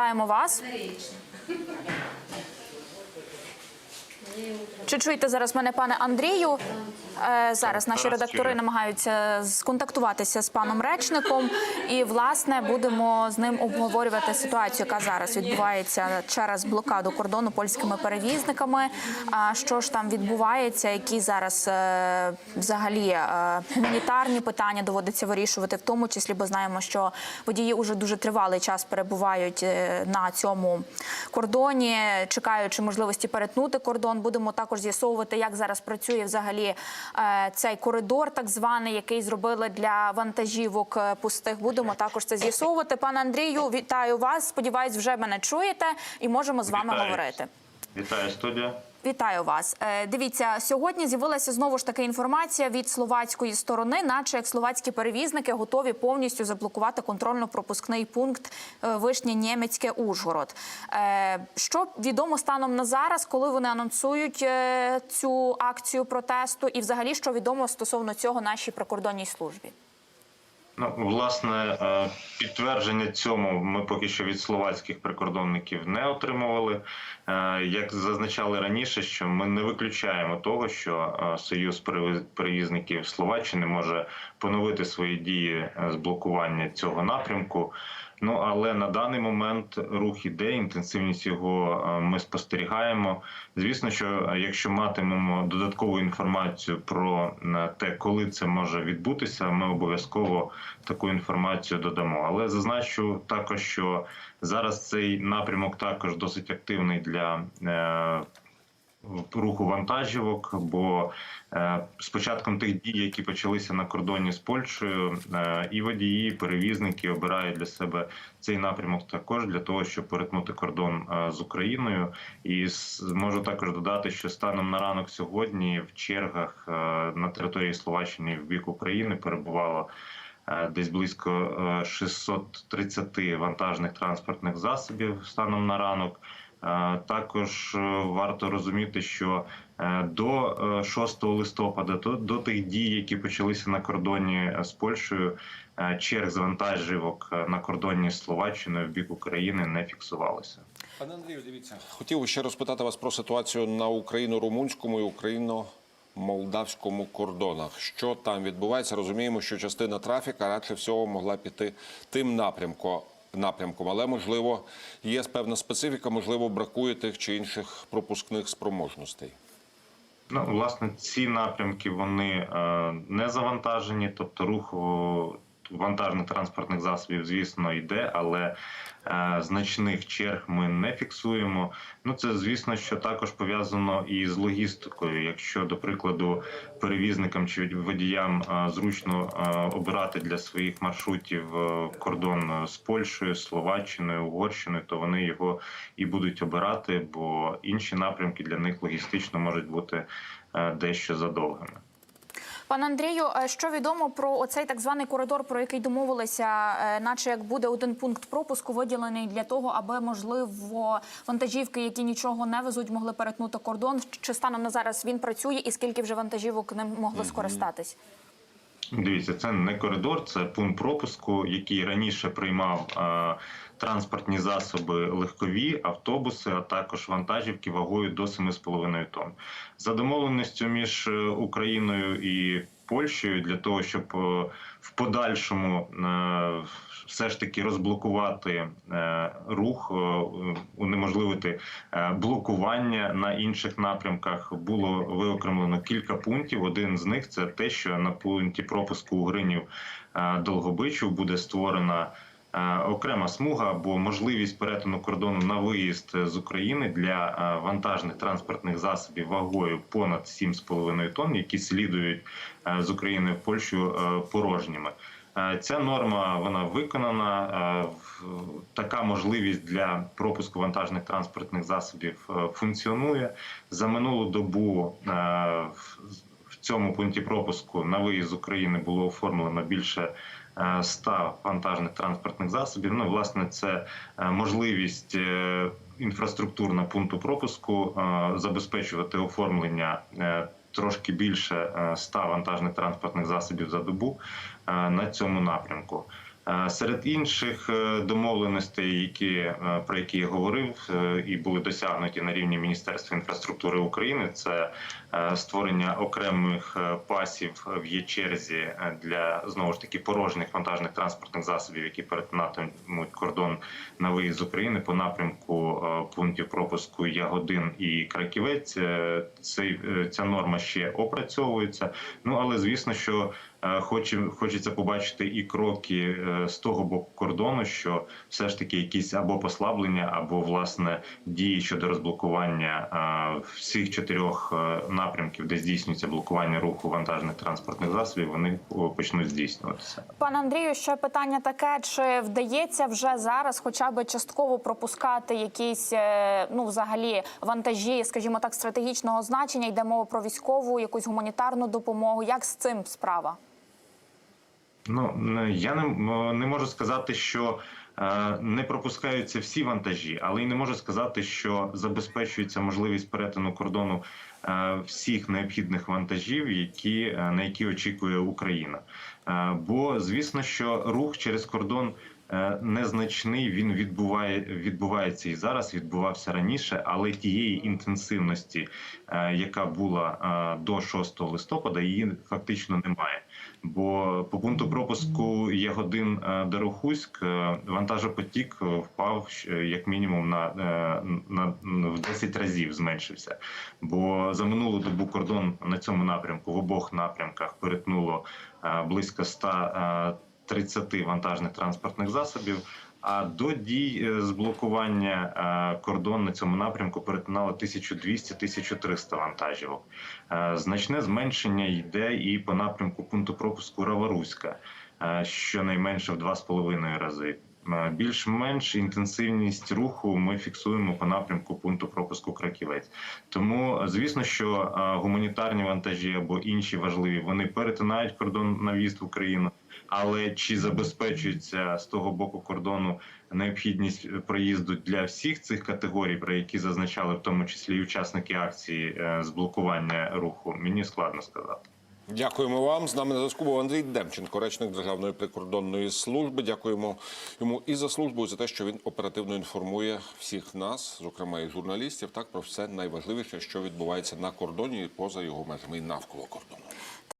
вітаємо вас. Чи чуєте зараз мене, пане Андрію? Е, Зараз наші редактори намагаються сконтактуватися з паном речником, і власне будемо з ним обговорювати ситуацію, яка зараз відбувається через блокаду кордону польськими перевізниками. Що ж там відбувається? Які зараз е, взагалі е, гуманітарні питання доводиться вирішувати, в тому числі, бо знаємо, що водії уже дуже тривалий час перебувають на цьому кордоні, чекаючи можливості перетнути кордон. Будемо також з'ясовувати, як зараз працює взагалі е, цей коридор, так званий, який зробили для вантажівок е, пустих. Будемо також це з'ясовувати. Пане Андрію, вітаю вас. Сподіваюсь, вже мене чуєте і можемо з вами Вітаю. говорити. Вітаю студія. Вітаю вас. Е, Дивіться, сьогодні з'явилася знову ж таки інформація від словацької сторони, наче як словацькі перевізники готові повністю заблокувати контрольно-пропускний пункт е, Вишня Нємецьке Ужгород. Е, Що відомо станом на зараз, коли вони анонсують цю акцію протесту, і взагалі що відомо стосовно цього нашій прикордонній службі? Ну, власне, е, підтвердження цьому ми поки що від словацьких прикордонників не отримували. Е, Як зазначали раніше, що ми не виключаємо того, що е, Союз перевіз- перевізників Словаччини може поновити свої дії з блокування цього напрямку. Ну але на даний момент рух іде, інтенсивність його е, ми спостерігаємо. Звісно, що е, якщо матимемо додаткову інформацію про е, те, коли це може відбутися, ми обов'язково таку інформацію додамо. Але зазначу також, що зараз цей напрямок також досить активний для. Руху вантажівок, бо е, з початком тих дій, які почалися на кордоні з Польщею, е, і водії, і перевізники обирають для себе цей напрямок також для того, щоб перетнути кордон е, з Україною. І с- можу також додати, що станом на ранок сьогодні в чергах на території Словаччини в бік України перебувало. Десь близько е, 630 вантажних транспортних засобів станом на ранок. Е, Також е, варто розуміти, що е, до е, 6 листопада, до, до тих дій, які почалися на кордоні з Польщею, черг з вантажівок на кордоні з Словаччиною в бік України не фіксувалося. Пане Андрію, дивіться, хотів ще розпитати вас про ситуацію на україно-румунському і україно-молдавському кордонах. Що там відбувається? Розуміємо, що частина трафіка радше всього могла піти тим напрямком. Напрямком, але можливо є певна специфіка, можливо, бракує тих чи інших пропускних спроможностей. Ну, власне, ці напрямки вони е, не завантажені, тобто рух вантажних транспортних засобів, звісно, йде, але е, значних черг ми не фіксуємо. Ну, це звісно, що також пов'язано і з логістикою. Якщо, до прикладу, перевізникам чи водіям е, зручно е, обирати для своїх маршрутів е, кордон з Польщею, Словаччиною, Угорщиною, то вони його і будуть обирати, бо інші напрямки для них логістично можуть бути е, дещо задовгими. Пане Андрію, е, що відомо про оцей так званий коридор, про який домовилися, е, наче як буде один пункт пропуску виділений для того, аби можливо вантажівки, які нічого не везуть, могли перетнути кордон. Чи станом на зараз він працює, і скільки вже вантажівок ним могло скористатись? Дивіться, це не коридор, це пункт пропуску, який раніше приймав е, транспортні засоби легкові, автобуси, а також вантажівки вагою до 7,5 тонн. За домовленістю між е, Україною і Польщею для того, щоб е, в подальшому е, все ж таки розблокувати е, рух, унеможливити блокування на інших напрямках, було виокремлено кілька пунктів. Один з них це те, що на пункті пропуску у Гринів Долгобичу буде створена. Е, Окрема смуга або можливість перетину кордону на виїзд з України для е, вантажних транспортних засобів вагою понад 7,5 тонн, які слідують е, з України в Польщу порожніми. Ця норма вона виконана. Така можливість для пропуску вантажних транспортних засобів функціонує за минулу добу. в- цьому пункті пропуску на виїзд з України було оформлено більше 100 вантажних транспортних засобів. Ну, власне, це е, можливість е, інфраструктурна пункту пропуску е, забезпечувати оформлення е, трошки більше е, 100 вантажних транспортних засобів за добу е, на цьому напрямку. Е, Серед інших е, домовленостей, які е, про які я говорив, і були досягнуті на рівні Міністерства інфраструктури України, це створення окремих пасів в є черзі е, для знову ж таки порожніх вантажних транспортних засобів, які перетинатимуть кордон на виїзд з України по напрямку пунктів пропуску Ягодин і Краківець. Цей ця норма ще опрацьовується. Ну але звісно, що хочеться побачити і кроки е, з того боку кордону, що все ж таки якісь або послаблення, або власне дії щодо розблокування е, всіх чотирьох е, напрямків, де здійснюється блокування руху вантажних транспортних засобів, вони почнуть здійснюватися. Пане Андрію, ще питання таке: чи вдається вже зараз, хоча б частково пропускати якісь е, ну взагалі вантажі, скажімо так, стратегічного значення? Йде мова про військову, якусь гуманітарну допомогу. Як з цим справа? Ну я не, не можу сказати, що е, не пропускаються всі вантажі, але й не можу сказати, що забезпечується можливість перетину кордону е, всіх необхідних вантажів, які е, на які очікує Україна. Е, бо звісно, що рух через кордон. е, Незначний він відбуває відбувається і зараз. Відбувався раніше, але тієї інтенсивності, е, яка була е, до 6 листопада, її фактично немає. Бо по пункту пропуску Ягодин е, Дорохуськ е, вантажопотік е, впав як мінімум на, на, на в 10 разів зменшився. Бо за минулу добу кордон на цьому напрямку в обох напрямках перетнуло близько 130 вантажних транспортних засобів. А до дій е, з блокування е, кордон на цьому напрямку перетинало 1200-1300 вантажівок. Е, Значне зменшення йде і по напрямку пункту пропуску Раваруська, щонайменше в 2,5 рази. Е, Більш-менш інтенсивність руху ми фіксуємо по напрямку пункту пропуску Краківець. Тому, звісно, що е, гуманітарні вантажі або інші важливі вони перетинають кордон на в'їзд в Україну. Але чи забезпечується з того боку кордону необхідність проїзду для всіх цих категорій, про які зазначали в тому числі і учасники акції е, з блокування руху, мені складно сказати. Дякуємо вам. З нами на зв'язку був Андрій Демченко, речник Державної прикордонної служби. Дякуємо йому і за службу, і за те, що він оперативно інформує всіх нас, зокрема і журналістів, так про все найважливіше, що відбувається на кордоні і поза його межами і навколо кордону.